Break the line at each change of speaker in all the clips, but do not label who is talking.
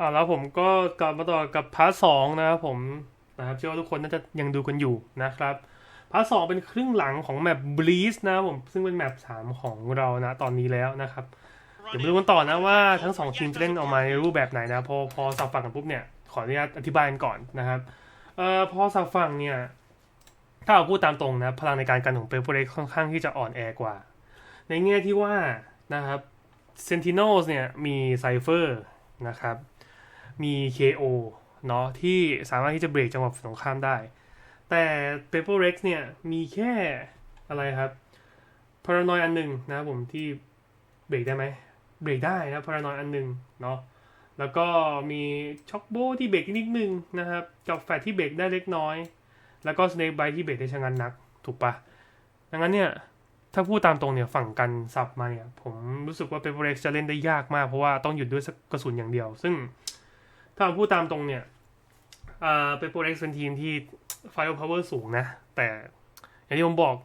อ่าแล้วผมก็กลับมาต่อกับพาร์ทสองนะครับผมนะครับเชื่อว่าทุกคนน่าจะยังดูกันอยู่นะครับพาร์ทสองเป็นครึ่งหลังของแมปบลีสนะครับผมซึ่งเป็นแมปสามของเรานะตอนนี้แล้วนะครับเดี๋ยวมาดูกันต่อนะว่าทั้งสองทีมจะเล่นออกมาในรูปแบบไหนนะพอพอสับฝั่งกันปุ๊บเนี่ยขออนุญาตอธิบายกันก่อนนะครับเอ่อพอสับฝั่งเนี่ยถ้าเราพูดตามตรงนะพลังในการกันของเปเปอร์เล็กค่อนข้างที่จะอ่อนแอกว่า ในแง่ที่ว่านะครับเซนติโนสเนี่ยมีไซเฟอร์นะครับ มี KO เนาะที่สามารถที่จะเบรกจังหวะสงครามได้ แต่เปเปอร์เล็กเนี่ยมีแค่อะไรครับพารานอยอันหนึ่งนะผมที่เบรกได้ไหมเบรกได้นะพารานอยอันหนึ่งเนาะแล้วก็มีช็อกโบที่เบรกนิดนึงนะครับกับแฟดที่เบรกได้เล็กน้อย แล้วก็สเน k ไบที่เบรกได้ชะงันนัก ถูกปะดังนั้นเนี่ยถ้าพูดตามตรงเนี่ยฝั่งกันสับมาเนี่ยผมรู้สึกว่าเปเปอร์เ x จะเล่นได้ยากมากเพราะว่าต้องหยุดด้วยกระสุนอย่างเดียว ซึ่ง ถ้าพูดตามตรงเนี่ยอ่าเปเปอร์เ x เป็นทีมที่ไฟ r e power สูงนะ แต่อย่างที่ผมบอก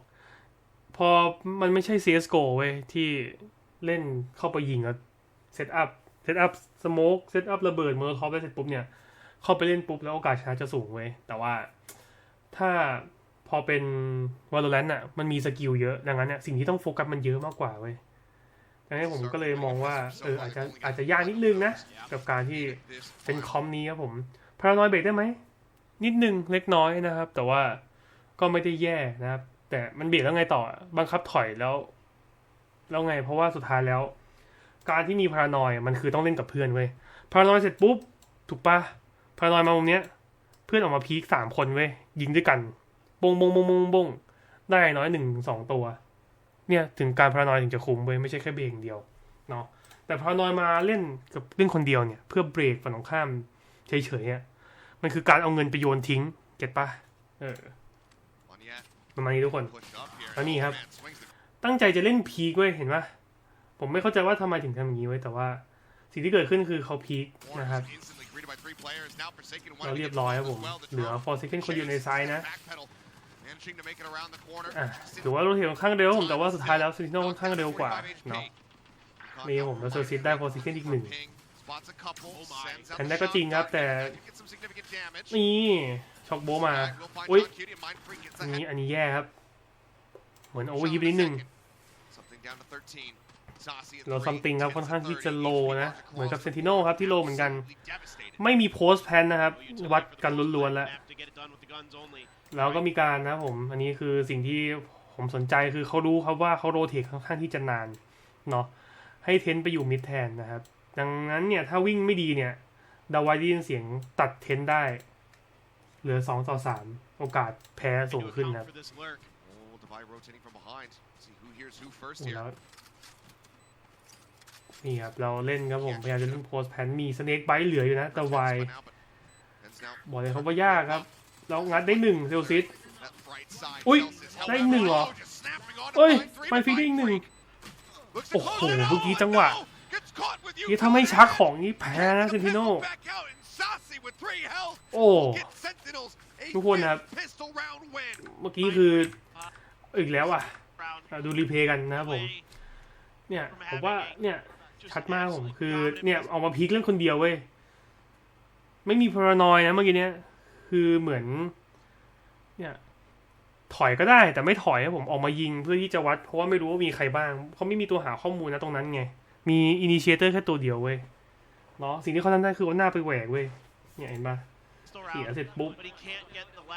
พอมันไม่ใช่ CSGO เว้ย ที่เล่นเข้าไปยิงแล้วเซตอัพเซตอัพสโมกเซตอัพระเบิดเมอลท็อปได้เสร็จปุ๊บเนี่ย เข้าไปเล่นปุ๊บแล้วโอกาสชนะจะสูงเว้ย แต่ว่าถ้าพอเป็น Valorant อะ มันมีสกิลเยอะ ดังนั้นเนี่ยสิ่งที่ต้องโฟกัสมันเยอะมากกว่าเว้ย ดังนั้นผมก็เลยมองว่าเอออาจจะอาจจะยากนิดนึงนะ กับการที่เป็นคอมนี้ครับผมพารานอยเบรกได้ไหม นิดนึงเล็กน้อยนะครับ แต่ว่าก็ไม่ได้แย่นะครับ แต่มันเบรกแล้วไงต่อ บังคับถอยแล้ว แล้วไง เพราะว่าสุดท้ายแล้ว การที่มีพารานอยมันคือต้องเล่นกับเพื่อนเว้ยพารานอยเสร็จปุ๊บ ถูกปะพารานอยมามุมเนี้ย เพื่อนออกมาพีคสามคนเว้ยยิงด้วยกันบงบงบงบงบงได้น้อยหนึ่งสองตัว เนี่ยถึงการพารานอยถึงจะคุ้มเว้ยไม่ใช่แค่เบรกอย่างเดียวเนาะแต่พารานอยมาเล่นกับเล่นคนเดียวเนี่ยเพื่อเบรกฝั่งตรงข้ามเฉยๆอะมันคือการเอาเงินไปโยนทิ้งเก็ตปะเออประมาณนี้ทุกคนแล้วนี่ครับ ตั้งใจจะเล่นพีคเว้ยเห็นปะผมไม่เข้าใจว่าทำไมถึงทำอย่างนี้ไว้แต่ว่าสิ่งที่เกิดขึ้นคือเขาพีคนะครับ
เราเรียบร้อยครับผมเหลือ
for second คนอยู่ในไซ้ายนะ อะ
อะ
ถื
ถื
อ
อ
ว่า
ว่า
โร
เรา
เท
เห็
ต
น
ค่อนข้างเร็วผมแต่ว่าสุดท้ายแล้วซินโนค่อนข้างเร็วกว่าเนาะ
นี่
นี่
ผ
ผมม
แล้
แล้วว
เซ
เซ
อ
อ
ร์
ร์
ซิ
ซิ
ต
ต
ได้
ได้
โพ
for
ซิ
second อีกหนึ่ง
แพ
แพ
น
น
ด้า
ด้า
ก็
ก็
จ
จ
ริ
ริ
ง
ง
ค
ค
รั
รั
บบแต่
แต่นี่ช็อกโบมาอุ้
อุ้
ย
ย
อันนี้อันนี้แย่ครับ เหมือนโอเวอร์ฮิปนิดนึง
เราซัมติงครับค่อนข้างที่จะโลนะ
เหมือนกับเซนติโนครับที่โลเหมือนกัน ไม่มีโพสต์แพนนะครับ วัดกันล้วนๆแล้ว แล้วก็มีการนะผม อันนี้คือสิ่งที่ผมสนใจคือเขารู้ครับว่าเขาโรเทคค่อนข้างที่จะนานเนาะให้เทนไปอยู่มิดแทนนะครับ ดังนั้นเนี่ยถ้าวิ่งไม่ดีเนี่ย ดาวไวได้ยินเสียงตัดเทนได้ เหลือสองต่อสามโอกาสแพ้สูงขึ้นนะครับแล้วนี่ครับ เราเล่นครับผม พยายามจะเล่นโพสต์แพนมีสเน็กไบเหลืออยู่นะ แต่ไวบอกเลยครับว่ายากครับ เรางัดได้หนึ่งเซลซิส
อุ้ย
ได้
ได้
อี
อี
ก
ก
ห
ห
นึ่
นึ่
ง
ง
เห
เห
ร
ร
อ
อ
เอ้
เอ้
ย
ย
ไป
ไป
ฟี
ฟี
ด
ด
ได้
ได้
อี
อี
ก
ก
ห
ห
นึ่
นึ่
ง
ง
โอ้
โอ้
โห
โห
เมื่
เมื่
อ
อ
กี้
กี้
จั
จั
ง
ง
ห
ห
วะ
วะ
นี่
นี่
ถ้า
ถ้า
ไม่
ไม่
ชั
ชั
ก
ก
ข
ข
อ
องง
นี่
นี่
แพ้นะเซนติโนโอ้ทุ
ทุ
ก
ก
ค
คนน
นะ
นะ
ค
ค
รั
รับบ
เมื่อกี้คืออีกแล้วอะอะดูรีเพลย์กันนะครับผม เนี่ยผมว่าเนี่ยชัดมากผมคือเนี่ยออกมาพีคเล่นคนเดียวเว้ย ไม่มีพารานอยนะเมื่อกี้เนี้ย คือเหมือน เนี่ย ถอยก็ได้ แต่ไม่ถอยผมออกมายิงเพื่อที่จะวัด เพราะว่าไม่รู้ว่ามีใครบ้างเขาไม่มีตัวหาข้อมูลนะตรงนั้นไง มีอินิเชเตอร์แค่ตัวเดียวเว้ยเนาะสิ่งที่เขาทำได้คือเอาหน้าไปแหวกเว้ยเนี่ยเห็นปะเสียเสร็จปุ๊บ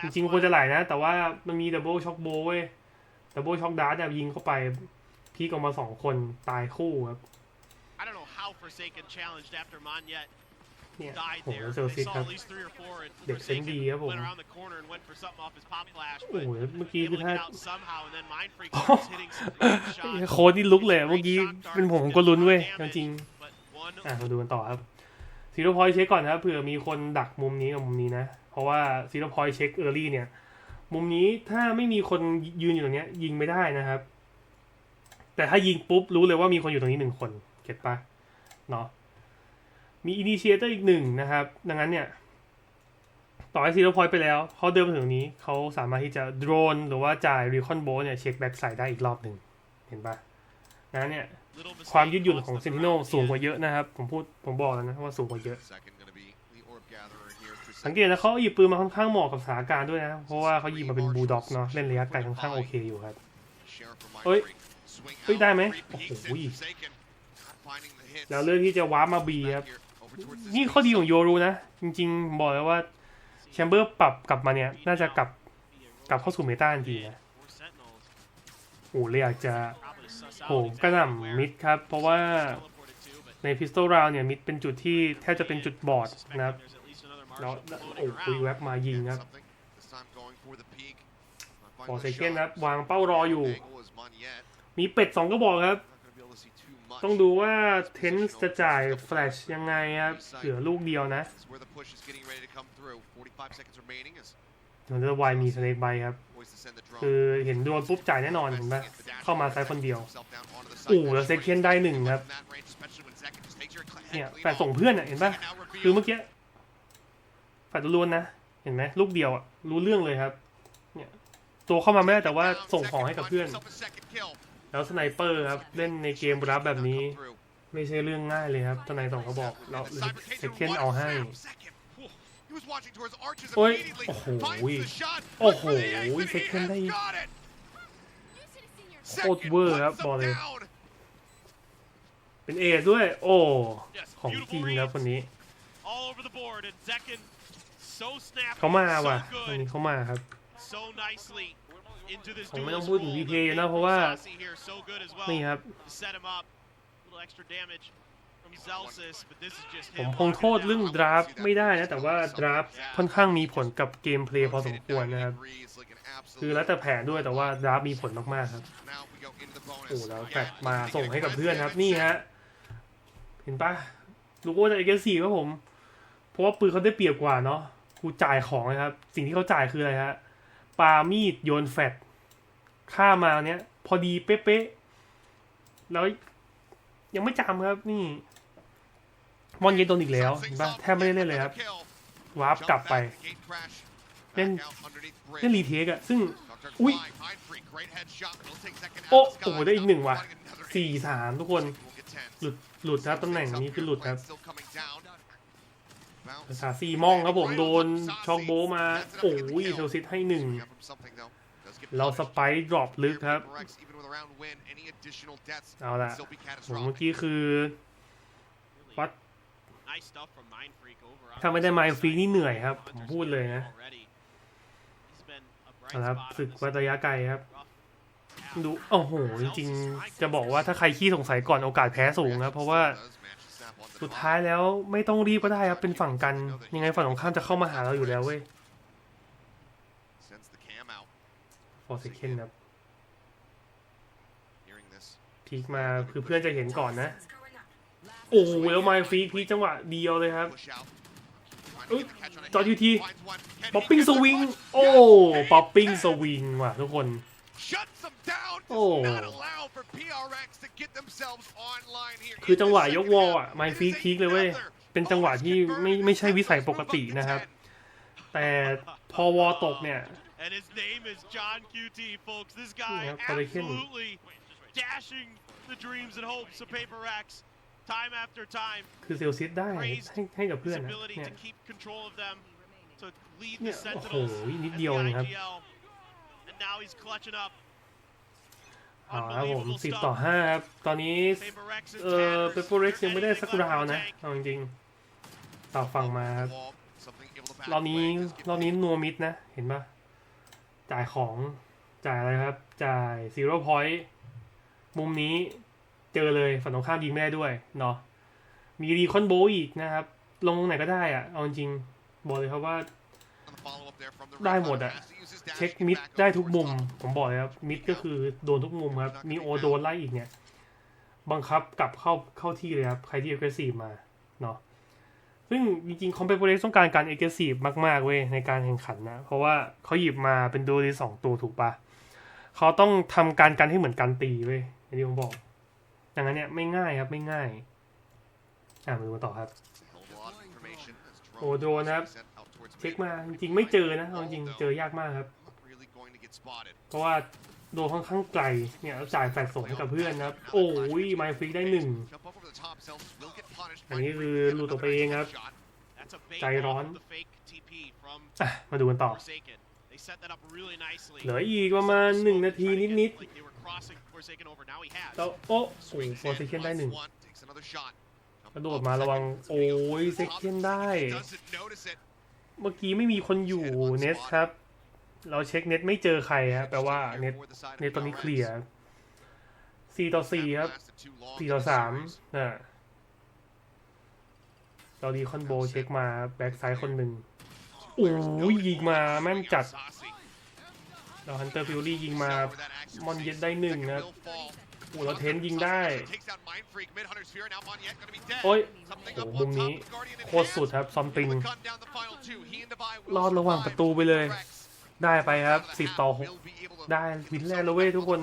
จริงๆควรจะไหลนะ แต่ว่ามันมีดับเบิลช็อคโบเว้ยดับเบิลช็อคดาร์ดยิงเข้าไปพีกออกมาสองคนตายคู่ครับ เนี่ยโหเซลซิสครับ เด็กเซนดีครับผม โอ้โหเมื่อกี้คือถ้าโค้ดนี่ลุกเลยเมื่อกี้เป็นผมผมก็ลุ้นเว้ยจริงๆอะมาดูกันต่อครับซีโร่พอยต์เช็คก่อนนะครับเผื่อมีคนดักมุมนี้กับมุมนี้นะ เพราะว่าซีโร่พอยต์เช็คเออร์ลี่เนี่ย มุมนี้ถ้าไม่มีคนยืนอยู่ตรงเนี้ยยิงไม่ได้นะครับ แต่ถ้ายิงปุ๊บรู้เลยว่ามีคนอยู่ตรงนี้หนึ่งคน เก็ตปะเนาะ มีอินิเชเตอร์อีกหนึ่งนะครับ ดังนั้นเนี่ย ต่อให้ซีโร่พอยต์ไปแล้วเขาเดินมาถึงนี้เขาสามารถที่จะโดรนหรือว่าจ่ายรีคอนโบเนี่ยเช็คแบ็กไซด์ได้อีกรอบหนึ่งเห็นปะนั้นเนี่ย ความยืดหยุ่นของซนติโนสูงกว่าเยอะนะครับ ผมพูดผมบอกแล้วนะว่าสูงกว่าเยอะ สังเกตนะเขาหยิบปืนมาค่อนข้างเหมาะกับสถานการณ์ด้วยนะ เพราะว่าเขาหยิบมาเป็นบูลด็อกเนาะเล่นระยะไกลค่อนข้างโอเคอยู่ครับเฮ้ยเฮ้ยได้ไหมโอ้โหแล้วเลือกที่จะวาร์ปมาบีครับ นี่ข้อดีของโยรูนะ จริง ๆ บอกเลยว่าแชมเบอร์ปรับกลับมาเนี่ย น่าจะกลับกลับเข้าสู่เมตาทันทีนะโอ้เลยอยากจะโหกระหน่ำมิดครับ เพราะว่าในพิสโตราวเนี่ย มิดเป็นจุดที่แทบจะเป็นจุดบอดนะครับแล้วโอ้โหแว็บมายิงครับบอเซเคนครับ วางเป้ารออยู่ มีเป็ดสองกระบอกครับ ต้องดูว่าเทนส์จะจ่ายแฟลชยังไงครับเหลือลูกเดียวนะมันจะวายมีสเนกไบครับ คือเห็นดวลปุ๊บจ่ายแน่นอนเห็นปะเข้ามาซ้ายคนเดียวอู้แล้วเซคเคนได้หนึ่งครับเนี่ยแฟดส่งเพื่อนอะเห็นปะคือเมื่อกี้แฟดล้วนๆนะเห็นไหมลูกเดียวอะรู้เรื่องเลยครับ เนี่ยตัวเข้ามาไม่ได้แต่ว่าส่งของให้กับเพื่อน แล้วสไนเปอร์ครับ เล่นในเกมรับแบบนี้ ไม่ใช่เรื่องง่ายเลยครับทนายสองเขาบอกแล้วเซคเคนเอาให้ โอ้ย โอ้โห โอ้โหเซคเคนได้โคตรเวอร์ครับบอกเลย เป็นเอด้วย โอ้ ของจริงครับคนนี้ เขามาว่ะวันนี้เขามาครับ ผมไม่ต้องพูดถึง VPA นะเพราะว่า นี่ครับ ผมคงโทษเรื่องดราฟไม่ได้นะ แต่ว่าดราฟค่อนข้างมีผลกับเกมเพลย์พอสมควรนะครับ คือแล้วแต่แผนด้วยแต่ว่าดราฟมีผลมากๆครับ โอ้แล้วแฟดมาส่งให้กับเพื่อนครับ นี่ฮะ เห็นปะลูกโอ้จะเอเกซีครับผม เพราะว่าปืนเขาได้เปรียบกว่าเนาะกูจ่ายของนะครับ สิ่งที่เขาจ่ายคืออะไรฮะ ปามีดโยนแฟดฆ่ามาเนี้ย พอดีเป๊ะๆแล้วยังไม่จำครับนี่มอนเย็นโดนอีกแล้วเห็นปะแทบไม่ได้เล่นเลยครับวาร์ปกลับไปเล่นเล่นรีเทคอะซึ่ง อุ๊ยโอ้โอ้โหได้อีกหนึ่งว่ะสี่สามทุกคน หลุดหลุดครับตำแหน่งนี้คือหลุดครับ สาซีมองครับผมโดนช็อกโบมาโอ้ยเทลซิตให้หนึ่งเราสไปร์ดรอปลึกครับเอาละผมเมื่อกี้คือวัดถ้าไม่ได้ไมล์ฟรีนี่เหนื่อยครับ ผมพูดเลยนะเอาละครับศึกวัดระยะไกลครับ ดู โอ้โห จริงๆ จะบอกว่าถ้าใครขี้สงสัยก่อนโอกาสแพ้สูงครับ เพราะว่า สุดท้ายแล้วไม่ต้องรีบก็ได้ครับ เป็นฝั่งกัน ยังไงฝั่งตรงข้ามจะเข้ามาหาเราอยู่แล้วเว้ยฟอร์เซเคนครับพีคมาคือเพื่อนจะเห็นก่อนนะ โอ้โหแล้วไมล์ฟรีพีคจังหวะเดียวเลยครับเอ้ยจอร์จยูทีป๊อปปิ้งสวิง โอ้ ป๊อปปิ้งสวิงว่ะทุกคน โอ้คือจังหวะยกวอลอะไมฟีพีคเลยเว้ย เป็นจังหวะที่ไม่ไม่ใช่วิสัยปกตินะครับ แต่พอวอลตกเนี่ย
And his name is John QT, folks. This guy
Yeah, Pelican.
absolutely dashing the dreams and hopes of Paper Rex time after time.
คือเซลซิสได้ให้ให้กับ
His
เพื่อนนะ
ability
เนี่ย
to keep control of them, to lead
Yeah,
the Sentinels
oh,
as
นิด
the
เดียวเองครับ
IGL. And now he's clutching up.
เอาครับผม
Unbelievable
สิบ
stuff.
ต่อห้าครับ ตอนนี้
Paper Rex is
เออเป
tatters.
เปอร์เร็กยังไม่ได้
Anything
สัก
left
ราว
in the
นะ
tank.
เอาจริงๆต่อฝั่งมาครับรอบนี้รอบนี้นัวมิดนะ เห็นปะจ่ายของ จ่ายอะไรครับ จ่ายซีโร่พอยต์มุมนี้เจอเลยฝั่งตรงข้ามยิงไม่ได้ด้วย เนาะ มีรีคอนโบอีกนะครับ ลงตรงไหนก็ได้อะเอาจริงๆบอกเลยครับว่า ได้หมดอะเช็คมิดได้ทุกมุม ผมบอกเลยครับมิดก็คือโดนทุกมุมครับมีโอโดนไล่อีกเนี่ยบังคับกลับเข้าเข้าที่เลยครับใครที่เอ g ก e s ซีฟมาเนาะซึ่งจริงๆคอมเพลเ e ต้องการการเอ g ก e s ซีฟมากๆเว้ยในการแข่งขันนะ เพราะว่าเขาหยิบมาเป็นดูดีสองตัวถูกปะเขาต้องทำการกันให้เหมือนการตีเว้ยอย่างที่ผมบอกอย่างนั้นเนี่ยไม่ง่ายครับไม่ง่ายอ่ามาดูกันต่อครับ โอ้โดนนะครับ เช็คมาจริงๆไม่เจอนะเอาจริงๆเจอยากมากครับ เพราะว่าโดนค่อนข้างไกลเนี่ยแล้วจ่ายแฟดส่งให้กับเพื่อนนะครับ โอ้ยไมฟรีได้หนึ่งอันนี้คือหลุดออกไปเองครับ
That's a bait
ใจร้อน
off of the fake TP from
อะมาดูกันต่อ
Forsaken. They set that up really nicely.
เหลืออีกประมาณหนึ่งนาทีนิด
Like they were crossing Forsaken over. Now he has.
ๆแล้วโอ้โห
Swings
โฟร์เซ
in,
เคนได้หนึ่ง
plus one, takes another shot.
กระโดดมาระวัง โอ้ยเซคเคนได้
Doesn't notice it.
เมื่อกี้ไม่มีคนอยู่เน็ตครับ เราเช็คเน็ตไม่เจอใครครับแปลว่าเน็ตเน็ตตอนนี้เคลียร์สี่ต่อสี่ครับสี่ต่อสามน่ะเราดีคอนโบเช็คมาแบ็กซ้ายคนหนึ่งโอ้ยยิงมาแม่นจัดเราฮันเตอร์ฟิวรี่ยิงมามอนเย็ดได้หนึ่งนะโอ้เราเทนยิงได้ โอ้ยโหมุมนี้โคตรสุดครับ ซอมติงรอดระหว่างประตูไปเลย ได้ไปครับสิบต่อหกได้วินแรกแล้วเว้ยทุกคน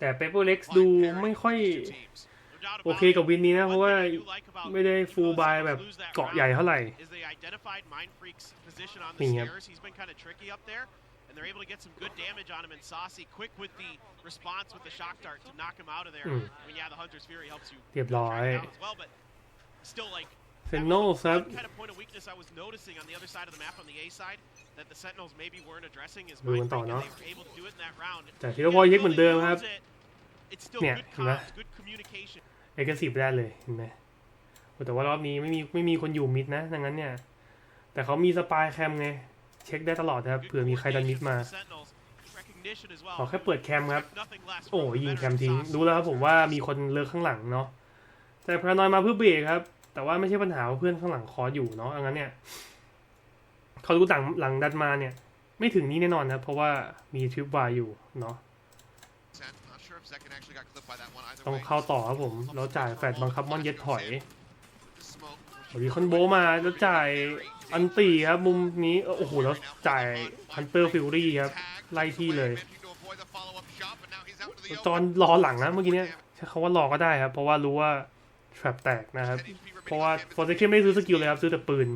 แต่เปเปอร์เล็กซ์ดูไม่ค่อย
No doubt
โอ
about
เค
it.
กับวินนี้นะ เพราะว่า
One thing I do like about
ไม่ได้ฟูลบายแบบ
lose that
เกาะใหญ่เท่าไหร่
is they identified Mind Freak's position on the
นี่ครับ
stairs. He's been kind of tricky up there, and they're able to get some good damage on him. And Saucy, quick with the response with the shock dart to knock him out of there.
Mm.
I mean, yeah, the Hunter's Fury helps you
เรียบร้อย
track down as well, but still like
เซนโนครับ
one kind of point of weakness I was noticing on the other side of the map on the A side that the Sentinels maybe weren't addressing is
ดูกัน
Mind
ต่อ
Freak, and
เนาะ
they were able to do it in that round.
แต่ที่เราพอเช็คเหมือนเดิมครับ
It's still
เนี่ย
good
เห็นไหม
comms, good communication.
เอกสิบได้เลยเห็นไหมโอ้แต่ว่ารอบนี้ไม่มีไม่มีคนอยู่มิดนะดังนั้นเนี่ย แต่เขามีสปายแคมไง เช็คได้ตลอดครับเผื่อมีใครดันมิดมาขอแค่เปิดแคมครับ โอ้ยิงแคมทิ้งรู้แล้วครับผมว่ามีคนเลิกข้างหลังเนาะแต่พรานอยมาเพื่อเบรกครับ แต่ว่าไม่ใช่ปัญหาว่าเพื่อนข้างหลังคออยู่เนาะดังนั้นเนี่ยเขารู้หลังหลังดันมาเนี่ย ไม่ถึงนี้แน่นอนครับเพราะว่ามีทริปวายอยู่เนาะต้องเข้าต่อครับผมแล้วจ่ายแฟดบังคับมอนเย็ดถอยโอ้ยคอนโบมาแล้วจ่าย อันตีครับ มุมนี้โอ้โหแล้วจ่ายฮันเตอร์ฟิวรี่ครับ ไล่ที่เลย จอนรอหลังนะเมื่อกี้เนี่ยใช้คำว่ารอก็ได้ครับ เพราะว่ารู้ว่า trap แตกนะครับ เพราะว่าฟอร์เซคิไม่ได้ซื้อสกิลเลยครับ ซื้อแต่ปืน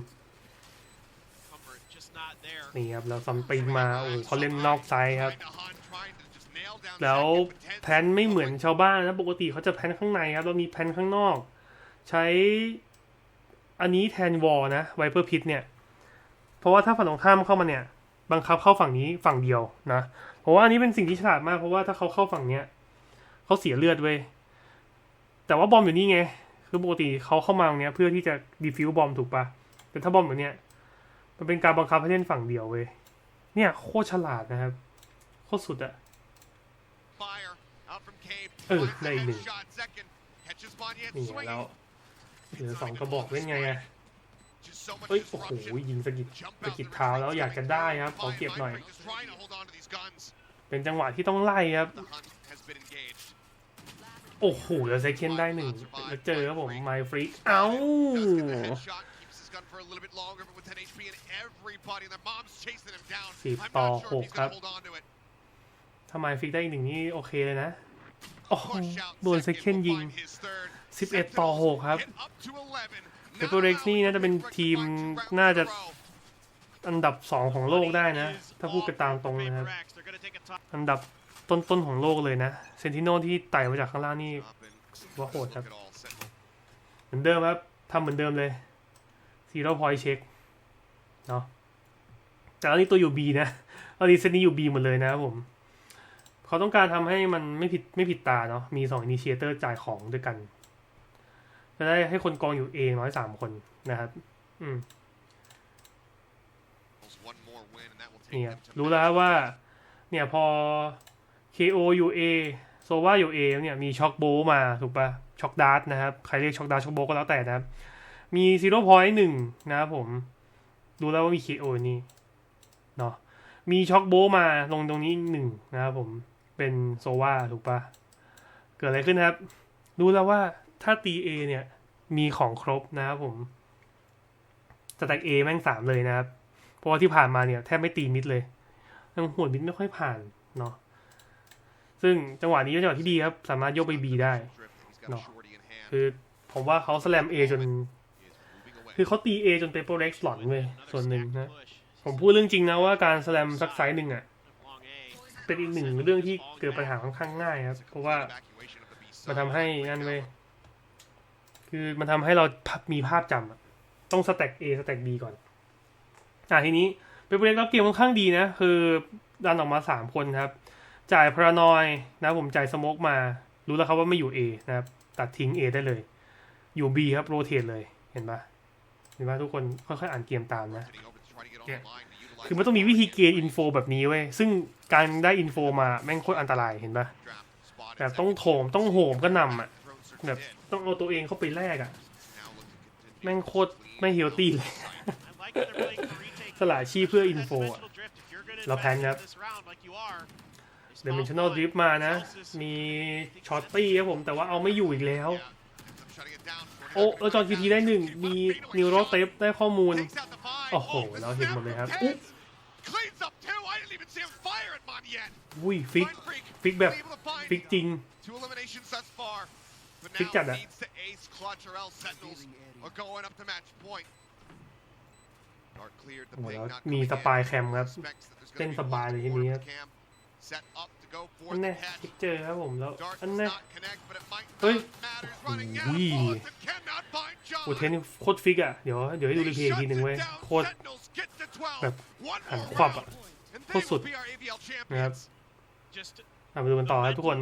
นี่ครับ แล้วซัมติงมา โอ้เขาเล่นนอกไซด์ครับ แล้วแพนไม่เหมือนชาวบ้านนะ ปกติเขาจะแพนข้างในครับเรามีแพนข้างนอก ใช้ อันนี้แทนวอลนะไวเปอร์พิทเนี่ย เพราะว่าถ้าฝั่งตรงข้ามเข้ามาเนี่ย บังคับเข้าฝั่งนี้ฝั่งเดียวนะเพราะว่าอันนี้เป็นสิ่งที่ฉลาดมากเพราะว่าถ้าเขาเข้าฝั่งเนี้ยเขาเสียเลือดเว้ยแต่ว่าบอมอยู่นี่ไง คือปกติเขาเข้ามาตรงเนี้ยเพื่อที่จะดีฟิวบอมถูกปะแต่ถ้าบอมอยู่เนี้ยมันเป็นการบังคับให้เล่นฝั่งเดียวเว้ยเนี่ยโคตรฉลาดนะครับ โคตรสุดอะ
เออได้อีกหนึ่ง
นี่
นี่
ไง
แล้
แล้ว
ว
เหลือสองกระบอกเล่นไงอะ
เฮ้ย โอ้โห ยิง
สะกิดสะกิดเท้าแล้วอยากจะได้ครับ ขอเก็บหน่อย เป็นจังหวะที่ต้องไล่ครับ โอ้โหแล้วเซคเคนได้หนึ่งแล้วเจอครับผมไมฟรีเอ้า
สิบต่อหกครับ
ถ้าไมฟรีได้อีกหนึ่งนี่โอเคเลยนะ โอ้โหโดนเซคเคนยิง 11 ต่อ 6 ครับ
เปเปอร์เร็กซ์นี่น่าจะเป็นทีมน่าจะ
อันดับ 2 ของโลกได้นะ ถ้าพูดกันตามตรงนะครับ อันดับต้นๆของโลกเลยนะ เซนติโนที่ไต่มาจากข้างล่างนี่ว่าโหดครับ เหมือนเดิมครับทำเหมือนเดิมเลยซีโร่พอยต์เช็คเนาะแต่อันนี้ตัวอยู่ B นะอันนี้เซตนี้อยู่ B หมดเลยนะครับผม เขาต้องการทำให้มันไม่ผิดไม่ผิดตาเนาะมีสองอินิเชเตอร์จ่ายของด้วยกัน จะได้ให้คนกองอยู่ A น้อยสามคนนะครับ อืมเนี่ยรู้แล้วว่า เนี่ยพอ KO อยู่ A โซว่าอยู่ A เนี่ยมีช็อคโบว์มาถูกปะช็อคดาร์ตนะครับ ใครเรียกช็อคดาร์ตช็อคโบว์ก็แล้วแต่นะครับ มีซีโร่พอยต์หนึ่งนะครับผม ดูแล้วว่ามี KO นี่เนาะมีช็อคโบว์มาลงตรงนี้หนึ่งนะครับผมเป็นโซว่าถูกปะเกิดอะไรขึ้นครับ รู้แล้วว่า ถ้าตี A เนี่ย มีของครบนะครับผมสแต็ก A แม่งสามเลยนะครับ เพราะว่าที่ผ่านมาเนี่ยแทบไม่ตีมิดเลยยังหัวมิดไม่ค่อยผ่านเนาะซึ่งจังหวะนี้เป็นจังหวะที่ดีครับ สามารถยกไป B ได้เนาะคือผมว่าเขาสแลม A จน คือเขาตี A จนเปเปอร์เร็กหลอนเว้ยส่วนหนึ่งนะผมพูดเรื่องจริงนะว่าการสแลมสักไซส์หนึ่งอะเป็นอีกหนึ่งเรื่องที่เกิดปัญหาค่อนข้างง่ายครับ เพราะว่ามันทำให้นั่นเว้ย คือมันทำให้เรามีภาพจำอะต้องสแต็ก A สแต็ก B ก่อน อะทีนี้เปเปอร์เล็กรับเกมค่อนข้างดีนะ คือดันออกมาสามคนครับ จ่ายพารานอยนะผมจ่ายสโมกมา รู้แล้วครับว่าไม่อยู่ A นะครับ ตัดทิ้ง A ได้เลย อยู่ B ครับโรเทตเลยเห็นปะเห็นปะทุกคนค่อยๆอ่านเกมตามนะ
Yeah.
คือมันต้องมีวิธีเกณฑ์อินโฟแบบนี้เว้ย ซึ่งการได้อินโฟมาแม่งโคตรอันตรายเห็นปะแบบต้องโถมต้องโหมก็นำอะ แบบต้องเอาตัวเองเข้าไปแลกอะ แม่งโคตรไม่เฮลตี้เลย
I like that they're playing for retake.
สละชีพเพื่ออินโฟ
That's
อะ
dimensional drift. If you're gonna
เราแพนครับ
advance this round like you are, they
เด m ม n ชัน
spawn
แนล
one.
ดริฟมานะ
Celsius
มีช็อตตี้ครับผม แต่ว่าเอาไม่อยู่อีกแล้ว โอ้แล้วจอร์ทีทีได้หนึ่ง มีนิวโรเทปได้ข้อมูล โอ้โห เราเห็นหมดเลยครับอุ๊ย
Cleans up two. I didn't even see him fire at Mon yet.
อุ้ยฟิก
Mind Freak
ฟิกแบบ
able to find
ฟิกจริง
two eliminations thus far. But
Fick
now
จัดอะ
needs to ace clutch or else Sentinels are going up to match point. Dark cleared the
โอ้โห
ping,
แล้ว
not
มี
coming
ส
in.
ปายแคมครับ
Suspects that there's
เล่น
gonna
ส
be
บายเลยที
one
นี้
more
ครับ
cam. Set up to go for
อัน
the
แน่
catch.
ฟิกเจอครับผมแล้ว
Dark
อัน
does
แน่
not connect, but it might
เฮ้ย
not matter. He's running out
อุ้ย
of bullets and cannot find John.
โอ้เทนนี่โคตรฟิกอะเดี๋ยวเดี๋ยวให้ดูรีเพลย์อีกทีหนึ่งเว้ยโคตรแบบหันควับอะโคตรสุดนะครับ
Just
อะมาดูกันต่อครับทุกคน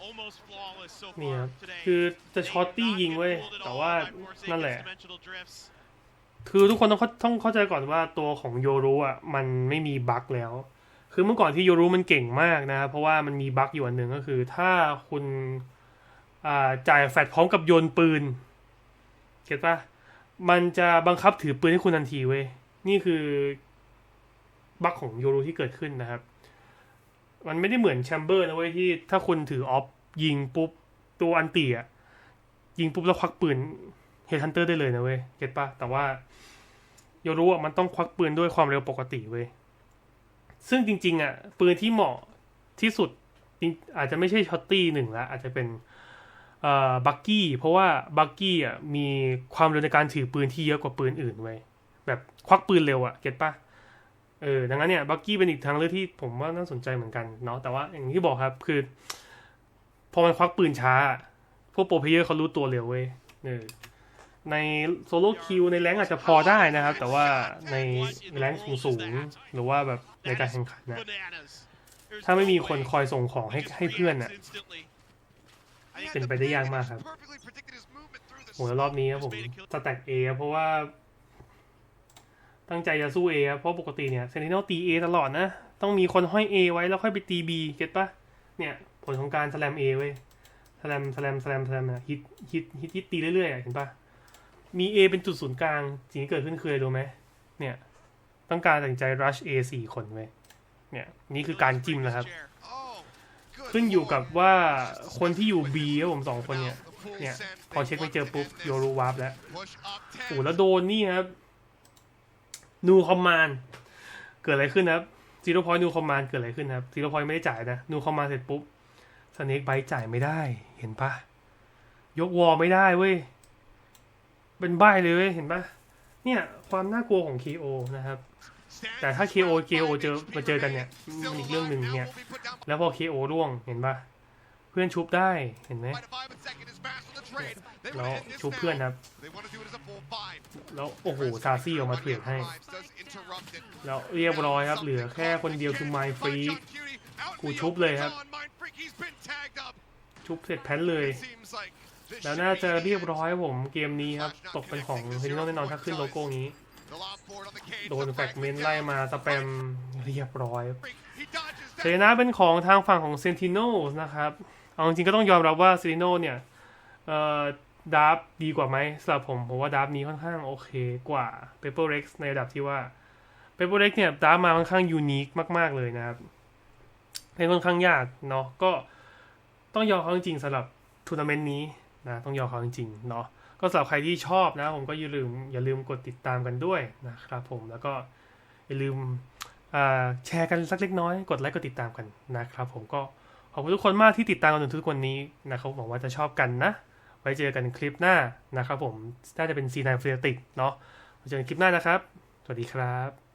นี่ค
far
รับ
today.
คือจะ
They
ช็อตตี้
not
ยิง
get
เว้ย
fooled at
แต่
all
ว่า
by Forsaken's
นั่นแหละ
dimensional drifts.
คือทุกคนต้องเข้าต้องเข้าใจก่อนว่าตัวของโยรุอะมันไม่มีบั๊กแล้ว คือเมื่อก่อนที่โยรุมันเก่งมากนะครับเพราะว่ามันมีบั๊กอยู่อันหนึ่งก็คือ ถ้าคุณอ่าจ่ายแฟลชพร้อมกับโยนปืนเก็ตปะมันจะบังคับถือปืนให้คุณทันทีเว้ย นี่คือบั๊กของโยรุที่เกิดขึ้นนะครับ มันไม่ได้เหมือนแชมเบอร์นะเว้ยที่ถ้าคุณถือออฟยิงปุ๊บ ตัวอันตีอะ ยิงปุ๊บแล้วควักปืนเฮดฮันเตอร์ได้เลยนะเว้ยเก็ตปะแต่ว่าโยรู้อะมันต้องควักปืนด้วยความเร็วปกติเว้ยซึ่งจริง ๆ อะ ปืนที่เหมาะที่สุดอาจจะไม่ใช่ช็อตตี้หนึ่งละอาจจะเป็นบักกี้เพราะว่าบักกี้อะมีความเร็วในการถือปืนที่เยอะกว่าปืนอื่นเว้ยแบบควักปืนเร็วอะเก็ตปะ เออดังนั้นเนี่ยบักกี้เป็นอีกทางเลือกที่ผมว่าน่าสนใจเหมือนกันเนาะแต่ว่าอย่างที่บอกครับคือ พอมันควักปืนช้า พวกโปรเพเยอร์เขารู้ตัวเร็วเว้ยเออในโซโล่คิวในแรงอาจจะพอได้นะครับ แต่ว่าในแรงค์สูงหรือว่าแบบในการแข่งขันนะถ้าไม่มีคนคอยส่งของให้ให้เพื่อนอะ เป็นไปได้ยากมากครับโหแล้วรอบนี้ครับผมสแต็กเอเพราะว่า ตั้งใจจะสู้เอครับเพราะปกติเนี่ยเซนติเนลตีเอตลอดนะ ต้องมีคนห้อยเอไว้แล้วค่อยไปตีบีเก็ตปะเนี่ย ผลของการสแลมเอเว้ยสแลมสแลมสแลมสแลมอะฮิตฮิตฮิตฮิตตีเรื่อยๆอะเห็นปะมี A เป็นจุดศูนย์กลางสิ่งที่เกิดขึ้นคืออะไรรู้ไหมเนี่ย ต้องการตัดใจ rush A สี่คนเว้ยเนี่ยนี่คือการจิ้มนะครับ ขึ้นอยู่กับว่าคนที่อยู่ B ครับผมสองคนเนี่ยเนี่ยพอเช็คไม่เจอปุ๊บโยรูวาร์ปแล้วโอ้แล้วโดนนี่ครับ นูคอมมานเกิดอะไรขึ้นนะครับซีโร่พอยนูคอมมานเกิดอะไรขึ้นครับซีโร่พอยไม่ได้จ่ายนะนูคอมมานเสร็จปุ๊บสเน็กไบจ่ายไม่ได้ เห็นปะยกวอลไม่ได้เว้ย เป็นใบเลยเว้ย เห็นปะเนี่ย ความน่ากลัวของ KO นะครับ แต่ถ้า KO KO เจอมาเจอกันเนี่ยมันอีกเรื่องหนึ่งเนี่ย แล้วพอ KO ร่วงเห็นปะเพื่อนชุบได้เห็นไหม แล้วชุบเพื่อนครับ แล้วโอ้โหซาซี่ออกมาเทรดให้ แล้วเรียบร้อยครับ เหลือแค่คนเดียวคือไมฟรีกูชุบเลยครับ ชุบเสร็จแพนเลย แล้วน่าจะเรียบร้อยผมเกมนี้ครับ ตกเป็นของเซนิโนแน่นอนถ้าขึ้นโลโก้นี้ โดนแฟกเมนไล่มาสแปมเรียบร้อยเซนะเป็นของทางฝั่งของเซนติโนนะครับ เอาจริงก็ต้องยอมรับว่าเซนติโนเนี่ย เอ่อ ดาร์ฟดีกว่าไหมสำหรับผมผมว่าดาร์ฟนี้ค่อนข้างโอเคกว่าเปเปอร์เร็กซ์ในระดับที่ว่าเปเปอร์เร็กซ์เนี่ยดาร์ฟมาค่อนข้างยูนิคมาก ๆ เลยนะครับเล่นค่อนข้างยากเนาะก็ต้องยอมเขาจริงๆสำหรับทัวร์นาเมนต์นี้นะต้องยอมเขาจริงๆเนาะก็สำหรับใครที่ชอบนะ ผมก็อย่าลืมอย่าลืมกดติดตามกันด้วยนะครับผมแล้วก็อย่าลืมแชร์กันสักเล็กน้อย กดไลค์กดติดตามกันนะครับผมก็ขอบคุณทุกคนมากที่ติดตามกันจนถึงทุกวันนี้นะครับหวังว่าจะชอบกันนะ ว้เจอกันคลิปหน้านะครับผม น่าจะเป็นซีนายเฟลติกเนาะไว้เจอกันคลิปหน้านะครับ สวัสดีครับ